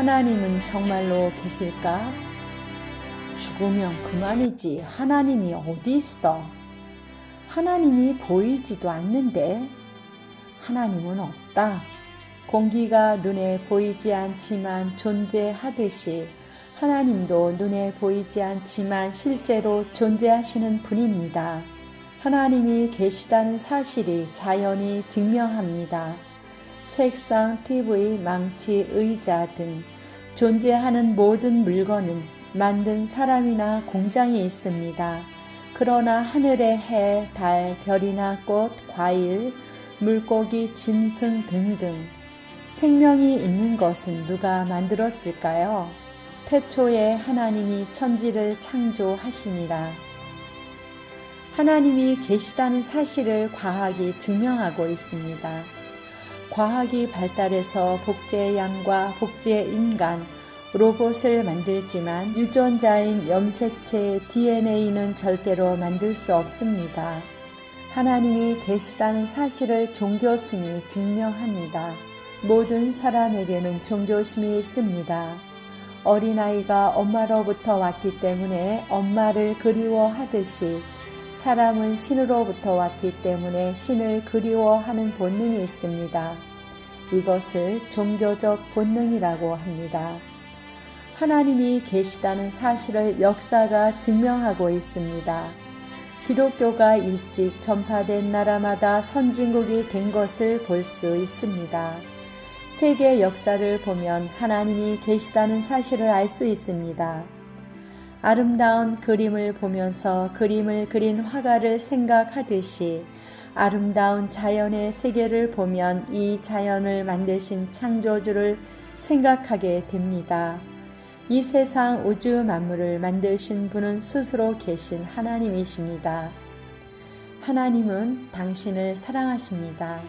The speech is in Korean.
하나님은 정말로 계실까? 죽으면 그만이지. 하나님이 어디 있어? 하나님이 보이지도 않는데 하나님은 없다. 공기가 눈에 보이지 않지만 존재하듯이 하나님도 눈에 보이지 않지만 실제로 존재하시는 분입니다. 하나님이 계시다는 사실이 자연이 증명합니다. 책상, TV, 망치, 의자 등 존재하는 모든 물건은 만든 사람이나 공장이 있습니다. 그러나 하늘의 해, 달, 별이나 꽃, 과일, 물고기, 짐승 등등 생명이 있는 것은 누가 만들었을까요? 태초에 하나님이 천지를 창조하시니라. 하나님이 계시다는 사실을 과학이 증명하고 있습니다. 과학이 발달해서 복제의 양과 복제의 인간, 로봇을 만들지만 유전자인 염색체의 DNA는 절대로 만들 수 없습니다. 하나님이 계시다는 사실을 종교심이 증명합니다. 모든 사람에게는 종교심이 있습니다. 어린아이가 엄마로부터 왔기 때문에 엄마를 그리워하듯이 사람은 신으로부터 왔기 때문에 신을 그리워하는 본능이 있습니다. 이것을 종교적 본능이라고 합니다. 하나님이 계시다는 사실을 역사가 증명하고 있습니다. 기독교가 일찍 전파된 나라마다 선진국이 된 것을 볼 수 있습니다. 세계 역사를 보면 하나님이 계시다는 사실을 알 수 있습니다. 아름다운 그림을 보면서 그림을 그린 화가를 생각하듯이 아름다운 자연의 세계를 보면 이 자연을 만드신 창조주를 생각하게 됩니다. 이 세상 우주 만물을 만드신 분은 스스로 계신 하나님이십니다. 하나님은 당신을 사랑하십니다.